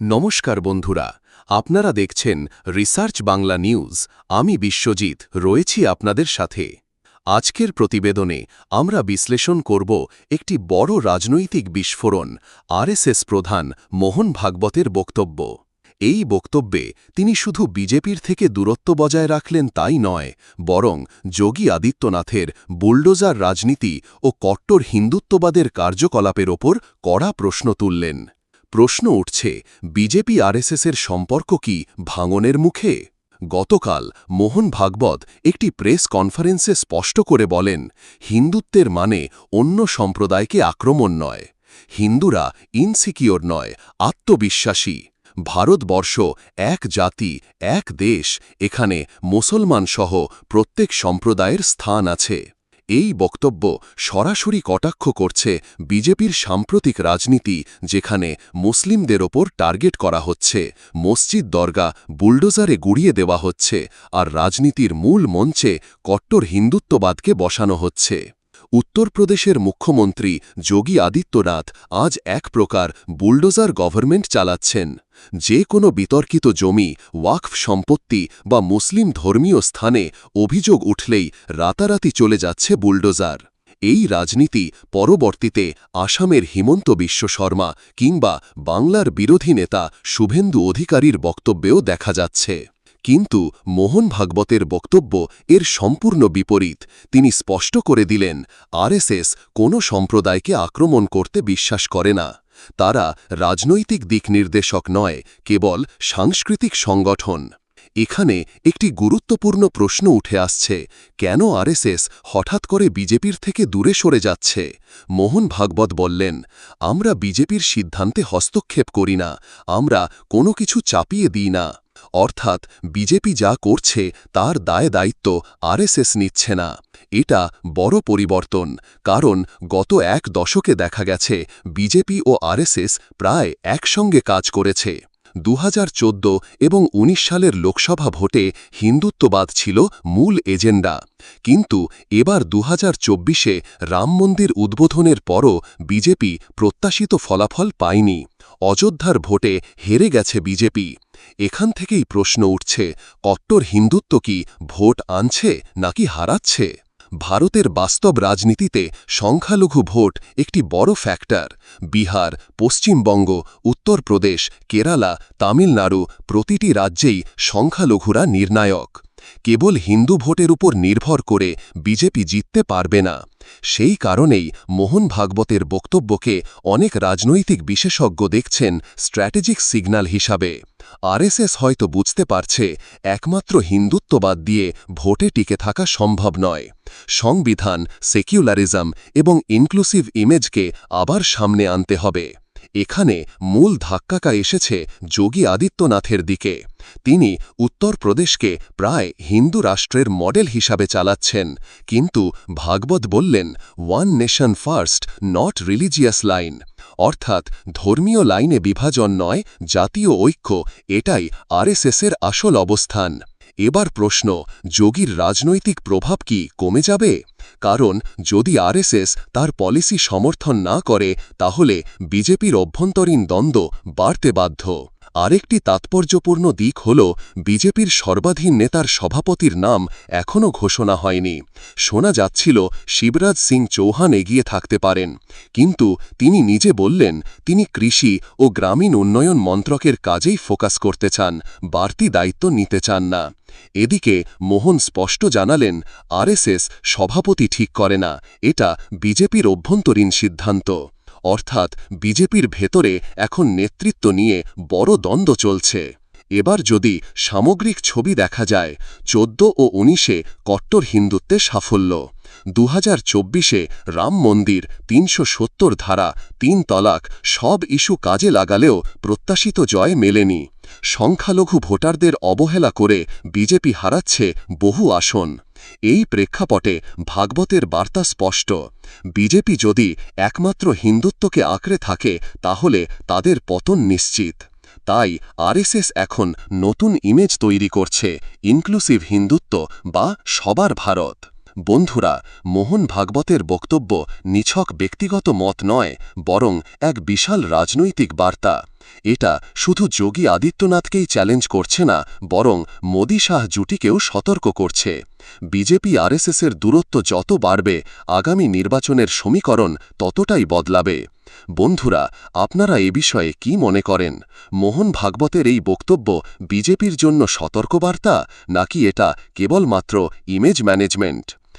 নমস্কার বন্ধুরা, আপনারা দেখছেন রিসার্চ বাংলা নিউজ। আমি বিশ্বজিৎ, রয়েছি আপনাদের সাথে। আজকের প্রতিবেদনে আমরা বিশ্লেষণ করব একটি বড় রাজনৈতিক বিস্ফোরণ, আরএসএস প্রধান মোহন ভাগবতের বক্তব্য। এই বক্তব্যে তিনি শুধু বিজেপির থেকে দূরত্ব বজায় রাখলেন তাই নয়, বরং যোগী আদিত্যনাথের বুলডোজার রাজনীতি ও কট্টর হিন্দুত্ববাদের কার্যকলাপের ওপর কড়া প্রশ্ন তুললেন। প্রশ্ন উঠছে, বিজেপি আরএসএসের সম্পর্ক কি ভাঙনের মুখে? গতকাল মোহন ভাগবত একটি প্রেস কনফারেন্সে স্পষ্ট করে বলেন, হিন্দুত্বের মানে অন্য সম্প্রদায়কে আক্রমণ নয়। হিন্দুরা ইনসিকিওর নয়, আত্মবিশ্বাসী। ভারতবর্ষ এক জাতি, এক দেশ, এখানে মুসলমানসহ প্রত্যেক সম্প্রদায়ের স্থান আছে। এই বক্তব্য সরাসরি কটাক্ষ করছে বিজেপির সাম্প্রতিক রাজনীতি, যেখানে মুসলিমদের ওপর টার্গেট করা হচ্ছে, মসজিদ দরগা বুলডোজারে গুড়িয়ে দেওয়া হচ্ছে, আর রাজনীতির মূল মঞ্চে কট্টর হিন্দুত্ববাদকে বসানো হচ্ছে। উত্তরপ্রদেশের মুখ্যমন্ত্রী যোগী আদিত্যনাথ আজ এক প্রকার বুলডোজার গভর্নমেন্ট চালাচ্ছেন। যে কোনো বিতর্কিত জমি, ওয়াকফ সম্পত্তি বা মুসলিম ধর্মীয় স্থানে অভিযোগ উঠলেই রাতারাতি চলে যাচ্ছে বুলডোজার। এই রাজনীতি পরবর্তীতে আসামের হিমন্ত বিশ্ব শর্মা কিংবা বাংলার বিরোধী নেতা শুভেন্দু অধিকারীর বক্তব্যেও দেখা যাচ্ছে। কিন্তু মোহন ভাগবতের বক্তব্য এর সম্পূর্ণ বিপরীত। তিনি স্পষ্ট করে দিলেন, আরএসএস কোনো সম্প্রদায়কে আক্রমণ করতে বিশ্বাস করে না। তারা রাজনৈতিক দিক নির্দেশক নয়, কেবল সাংস্কৃতিক সংগঠন। এখানে একটি গুরুত্বপূর্ণ প্রশ্ন উঠে আসছে, কেন আরএসএস হঠাৎ করে বিজেপির থেকে দূরে সরে যাচ্ছে? মোহন ভাগবত বললেন, আমরা বিজেপির সিদ্ধান্তে হস্তক্ষেপ করি না, আমরা কোনো কিছু চাপিয়ে দিই না। অর্থাৎ বিজেপি যা করছে তার দায় দায়িত্ব আরএসএস নিচ্ছে না। এটা বড় পরিবর্তন, কারণ গত এক দশকে দেখা গেছে বিজেপি ও আরএসএস প্রায় একসঙ্গে কাজ করেছে। দু হাজার চোদ্দ এবং ১৯ সালের লোকসভা ভোটে হিন্দুত্ববাদ ছিল মূল এজেন্ডা। কিন্তু এবার দু হাজার রাম মন্দির উদ্বোধনের পরও বিজেপি প্রত্যাশিত ফলাফল পায়নি। অযোধ্যার ভোটে হেরে গেছে বিজেপি। এখান থেকেই প্রশ্ন উঠছে, কট্টর হিন্দুত্ব কি ভোট আনছে নাকি হারাচ্ছে? ভারতের বাস্তব রাজনীতিতে সংখ্যালঘু ভোট একটি বড় ফ্যাক্টর বিহার, পশ্চিমবঙ্গ, উত্তরপ্রদেশ, কেরালা, তামিলনাড়ু প্রতিটি রাজ্যেই সংখ্যালঘুরা নির্ণায়ক। কেবল হিন্দু ভোটের উপর নির্ভর করে বিজেপি জিততে পারবে না। সেই কারণেই মোহন ভাগবতের বক্তব্যকে অনেক রাজনৈতিক বিশেষজ্ঞ দেখছেন স্ট্র্যাটেজিক সিগন্যাল হিসাবে। আরএসএস হয়তো বুঝতে পারছে, একমাত্র হিন্দুত্ববাদ দিয়ে ভোটে টিকে থাকা সম্ভব নয়। সংবিধান, সেকিউলারিজম এবং ইনক্লুসিভ ইমেজকে আবার সামনে আনতে হবে। এখানে মূল ধাক্কাকা এসেছে যোগী আদিত্যনাথের দিকে। তিনি উত্তরপ্রদেশকে প্রায় হিন্দু রাষ্ট্রের মডেল হিসাবে চালাচ্ছেন। কিন্তু ভাগবত বললেন one nation first not religious line অর্থাৎ ধর্মীয় লাইনে বিভাজন নয়, জাতীয় ঐক্য, এটাই আরএসএসের আসল অবস্থান। এবার প্রশ্ন, যোগীর রাজনৈতিক প্রভাব কি কমে যাবে? কারণ যদি আরএসএস তার পলিসি সমর্থন না করে, তাহলে বিজেপির অভ্যন্তরীণ দ্বন্দ্ব বাড়তে বাধ্য। আরেকটি তাৎপর্যপূর্ণ দিক হল, বিজেপির সর্বাধীন নেতার সভাপতির নাম এখনও ঘোষণা হয়নি। শোনা যাচ্ছিল, শিবরাজ সিং চৌহান এগিয়ে থাকতে পারেন। কিন্তু তিনি নিজে বললেন, তিনি কৃষি ও গ্রামীণ উন্নয়ন মন্ত্রকের কাজেই ফোকাস করতে চান, বাড়তি দায়িত্ব নিতে চান না। এদিকে মোহন স্পষ্ট জানালেন, আরএসএস সভাপতি ঠিক করে না, এটা বিজেপির অভ্যন্তরীণ সিদ্ধান্ত। অর্থাৎ বিজেপির ভেতরে এখন নেতৃত্ব নিয়ে বড় দ্বন্দ্ব চলছে। এবার যদি সামগ্রিক ছবি দেখা যায়, চোদ্দ ও উনিশে কট্টর হিন্দুত্বে সাফল্য। দু হাজার রাম মন্দির, তিনশো সত্তর ধারা, তিন তলাক, সব ইস্যু কাজে লাগালেও প্রত্যাশিত জয় মেলেনি। সংখ্যালঘু ভোটারদের অবহেলা করে বিজেপি হারাচ্ছে বহু আসন। এই প্রেক্ষাপটে ভাগবতের বার্তা স্পষ্ট। বিজেপি যদি একমাত্র হিন্দুত্বকে আঁকড়ে থাকে, তাহলে তাদের পতন নিশ্চিত। তাই আরএসএস এখন নতুন ইমেজ তৈরি করছে ইনক্লুসিভ হিন্দুত্ব বা সবার ভারত। বন্ধুরা, মোহন ভাগবতের বক্তব্য নিছক ব্যক্তিগত মত নয়, বরং এক বিশাল রাজনৈতিক বার্তা। এটা শুধু যোগী আদিত্যনাথকেই চ্যালেঞ্জ করছে না, বরং মোদী শাহ জুটিকেও সতর্ক করছে। বিজেপি আরএসএসের দূরত্ব যত বাড়বে, আগামী নির্বাচনের সমীকরণ ততটাই বদলাবে। বন্ধুরা, আপনারা এ বিষয়ে কি মনে করেন? মোহন ভাগবতের এই বক্তব্য বিজেপির জন্য সতর্কবার্তা, নাকি এটা কেবলমাত্র ইমেজ ম্যানেজমেন্ট